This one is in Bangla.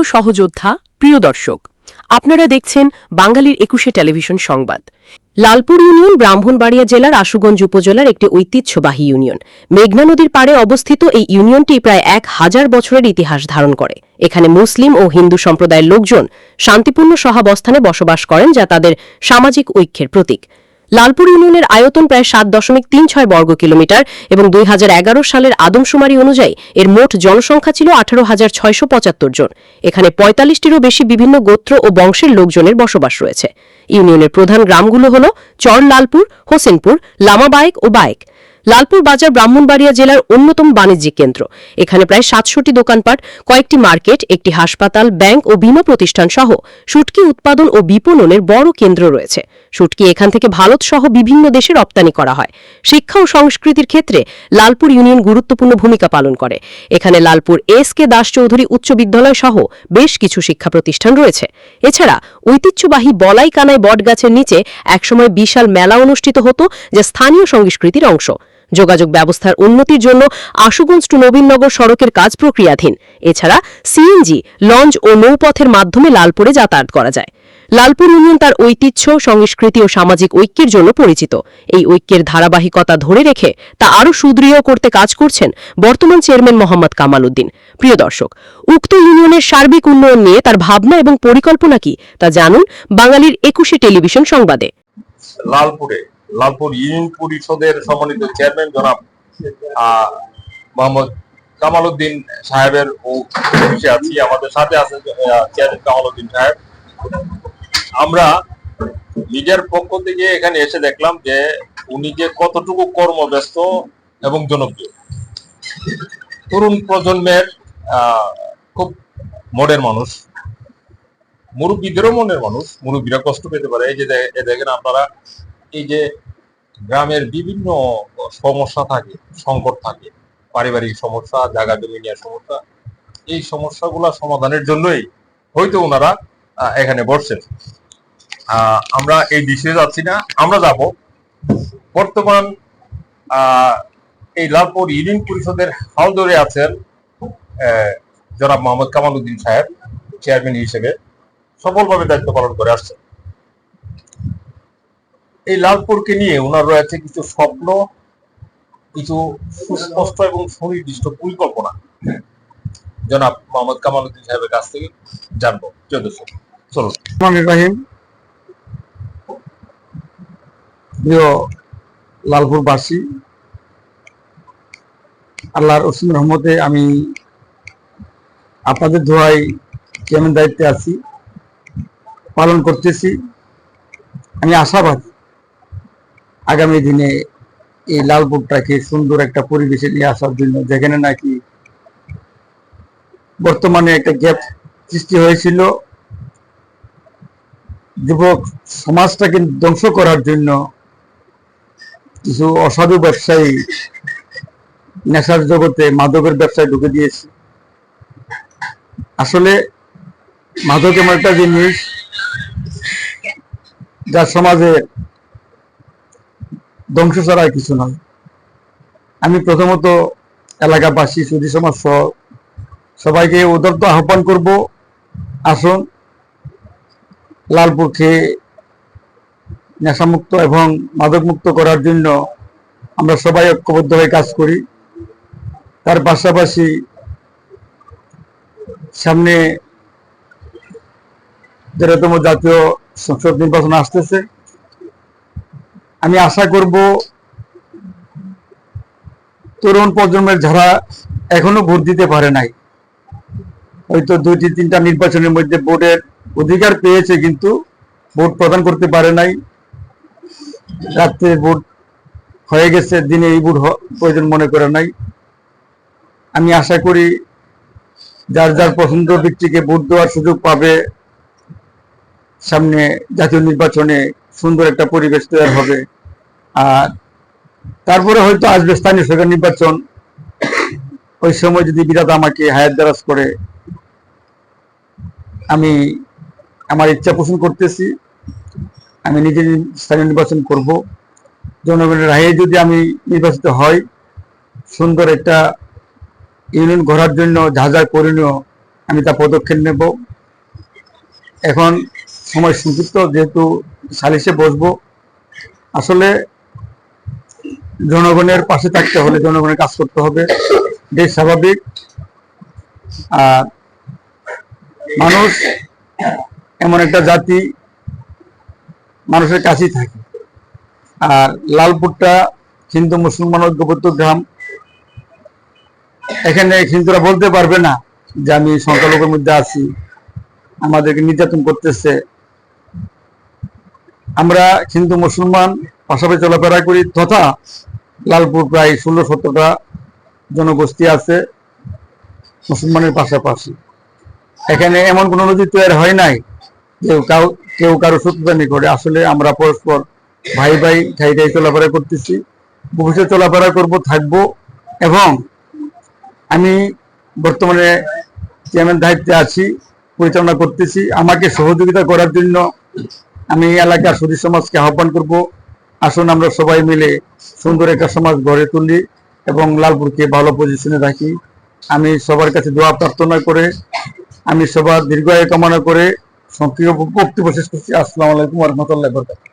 প্রিয় সহযোদ্ধা, প্রিয় দর্শক, আপনারা দেখছেন বাঙালির একুশে টেলিভিশন সংবাদ। লালপুর ইউনিয়ন, ব্রাহ্মণবাড়িয়া জেলার আশুগঞ্জ উপজেলার একটি ঐতিহ্যবাহী ইউনিয়ন। মেঘনা নদীর পাড়ে অবস্থিত এই ইউনিয়নটি প্রায় এক হাজার বছরের ইতিহাস ধারণ করে। এখানে মুসলিম ও হিন্দু সম্প্রদায়ের লোকজন শান্তিপূর্ণ সহাবস্থানে বসবাস করেন যা তাদের সামাজিক ঐক্যের প্রতীক। লালপুর ইউনিয়নের আয়তন প্রায় সাত দশমিক তিন ছয় বর্গ কিলোমিটার এবং দুই হাজার এগারো সালের আদমশুমারি অনুযায়ী এর মোট জনসংখ্যা ছিল আঠারো হাজার ছয়শো পঁচাত্তর জন। এখানে পঁয়তাল্লিশটিরও বেশি বিভিন্ন গোত্র ও বংশের লোকজনের বসবাস রয়েছে। ইউনিয়নের প্রধান গ্রামগুলো হল চর লালপুর, হোসেনপুর, লামাবায়েক ও বায়েক। লালপুর বাজার ব্রাহ্মণবাড়িয়া জেলার অন্যতম বাণিজ্যিক কেন্দ্র। এখানে প্রায় সাতশোটি দোকানপাট, কয়েকটি মার্কেট, একটি হাসপাতাল, ব্যাংক ও বীমা প্রতিষ্ঠান সহ শুটকি উৎপাদন ও বিপণনের বড় কেন্দ্র রয়েছে। শুটকি এখান থেকে ভারত সহ বিভিন্ন দেশে রপ্তানি করা হয়। শিক্ষা ও সংস্কৃতির ক্ষেত্রে লালপুর ইউনিয়ন গুরুত্বপূর্ণ ভূমিকা পালন করে। এখানে লালপুর এস কে দাস চৌধুরী উচ্চ বিদ্যালয় সহ বেশ কিছু শিক্ষা প্রতিষ্ঠান রয়েছে। এছাড়া ঐতিহ্যবাহী বলাই কানায় বটগাছের নিচে একসময় বিশাল মেলা অনুষ্ঠিত হতো যা স্থানীয় সংস্কৃতির অংশ। যোগাযোগ ব্যবস্থার উন্নতির জন্য আশুগঞ্জ টু নবীনগর সড়কের কাজ প্রক্রিয়াধীন। এছাড়া সিএনজি, লঞ্চ ও নৌপথের মাধ্যমে লালপুরে যাতায়াত করা যায়। লালপুর ইউনিয়ন তার ঐতিহ্য, সংস্কৃতি ও সামাজিক ঐক্যের জন্য পরিচিত। এই ঐক্যের ধারাবাহিকতা ধরে রেখে তা আরও সুদৃঢ় করতে কাজ করছেন বর্তমান চেয়ারম্যান মোহাম্মদ কামাল উদ্দিন। প্রিয় দর্শক, উক্ত ইউনিয়নের সার্বিক উন্নয়ন নিয়ে তার ভাবনা এবং পরিকল্পনা কি, তা জানুন বাঙালির একুশে টেলিভিশন সংবাদে। লালপুরে, লালপুর ইউনিয়ন পরিষদের সম্মানিত চেয়ারম্যান জনাব মোহাম্মদ কামাল উদ্দিন সাহেবের ও- আছি। আমাদের সাথে আছে চেয়ারম্যান কামাল উদ্দিন সাহেব। আমরা নিজের পক্ষ থেকে এখানে এসে দেখলাম যে উনি যে কতটুকু কর্মব্যস্ত এবং জনপ্রিয়। তরুণ প্রজন্মের খুব মনের মানুষ, মুরব্বীদেরও মনের মানুষ, মুরব্বীরা কষ্ট পেতে পারে। এই যে দেখেন আপনারা, এই যে গ্রামের বিভিন্ন সমস্যা থাকে, সংকট থাকে, পারিবারিক সমস্যা, জায়গা জমি নিয়ে সমস্যা, এই সমস্যাগুলা সমাধানের জন্যই হয়তো ওনারা এখানে বসছেন। আমরা এই বিষয়ে যাচ্ছি না, আমরা যাব। বর্তমান এই লালপুর ইউনিয়ন পরিষদের হাল ধরে আছেন জনাব মোহাম্মদ কামাল উদ্দিন সাহেব, চেয়ারম্যান হিসেবে সফলভাবে দায়িত্ব পালন করে আসছেন। এই লালপুরকে নিয়ে ওনার রয়েছে কিছু স্বপ্ন, কিছু সুস্পষ্ট এবং সুনির্দিষ্ট পরিকল্পনা। জনাব মোহাম্মদ কামাল উদ্দিন সাহেবের কাছ থেকে জানব। দর্শক, চলুন। রহমান প্রিয় লালপুরবাসী, আল্লাহর অসীম রহমতে আমি আপনাদের দোয়াই কেমন দায়িত্বে আছি, পালন করতেছি। আমি আশাবাদী আগামী দিনে এই লালপুরটাকে সুন্দর একটা পরিবেশে নিয়ে আসার জন্য, যেখানে নাকি বর্তমানে একটা গ্যাপ সৃষ্টি হয়েছিল। যুবক সমাজটাকে ধ্বংস করার জন্য কিছু অসাধু ব্যবসায়ী নেশার জগতে মাদকের ব্যবসায় ঢুকে দিয়েছে। আসলে মাদক এমন একটা জিনিস যা সমাজে ধ্বংস ছাড়া কিছু নয়। আমি প্রথমত এলাকাবাসী সুদী সমাজ সহ সবাইকে উদত্ত আহ্বান করব, আসুন লালপুরকে নেশামুক্ত এবং মাদকমুক্ত করার জন্য আমরা সবাই ঐক্যবদ্ধ হয়ে কাজ করি। তার পাশাপাশি সামনে তেরোতম জাতীয় সংসদ নির্বাচন আসতেছে। আমি আশা করব তরুণ প্রজন্মের যারা এখনও ভোট দিতে পারে নাই, হয়তো দুইটি তিনটা নির্বাচনের মধ্যে ভোটের অধিকার পেয়েছে কিন্তু ভোট প্রদান করতে পারে নাই। রাত্রে বুট হয়ে গেছে, দিনে এই বুট প্রয়োজন মনে করে নাই। আমি আশা করি যার যার পছন্দ ব্যক্তিকে ভোট দেওয়ার সুযোগ পাবে, সামনে জাতীয় নির্বাচনে সুন্দর একটা পরিবেশ তৈরি হবে। আর তারপরে হয়তো আসবে স্থানীয় সরকার নির্বাচন। ওই সময় যদি বিরাট আমাকে হায়াত দারাজ করে, আমি আমার ইচ্ছা পোষণ করতেছি। আমি নিজে স্থানীয় নির্বাচন করব। জনগণের রায়ে যদি আমি নির্বাচিত হই, সুন্দর একটা ইউনিয়ন গড়ার জন্য যা যা করণীয় আমি তা পদক্ষেপ নেব। এখন সময় সংক্ষিপ্ত, যেহেতু সালিশে বসবো, আসলে জনগণের পাশে থাকতে হলে জনগণের কাজ করতে হবে। দেশ স্বাভাবিক। আর মানুষ এমন একটা জাতি মানুষের কাছেই থাকে। আর লালপুরটা হিন্দু মুসলমান ঐক্যবদ্ধ গ্রাম। এখানে হিন্দুরা বলতে পারবে না যে আমি সংখ্যালঘুর মধ্যে আছি, আমাদেরকে নির্যাতন করতেছে। আমরা হিন্দু মুসলমান পাশাপাশি চলাফেরা করি তথা লালপুর প্রায় ষোলো সতেরোটা জনগোষ্ঠী আছে মুসলমানের পাশাপাশি। এখানে এমন কোনো নদী তৈরি হয় নাই কেউ কাউ, কেউ কারও শত্রুতানি করে আসলে আমরা পরস্পর ভাই ভাই, ঠাই ঠাই চলাফেরা করতেছি। ভবিষ্যতে চলাফেরা করব, থাকব এবং আমি বর্তমানে চেয়ারম্যান দায়িত্বে আছি, পরিচালনা করতেছি। আমাকে সহযোগিতা করার জন্য আমি এলাকার সুদী সমাজকে আহ্বান করব। আসুন আমরা সবাই মিলে সুন্দর একটা সমাজ গড়ে তুলি এবং লালপুরকে ভালো পজিশনে রাখি। আমি সবার কাছে দোয়া প্রার্থনা করে, আমি সবার দীর্ঘায়ু কামনা করে সক্রিয় বক্তব্য শেষ করছি। আসসালামু আলাইকুম রহমতুল্লাহ বরকাত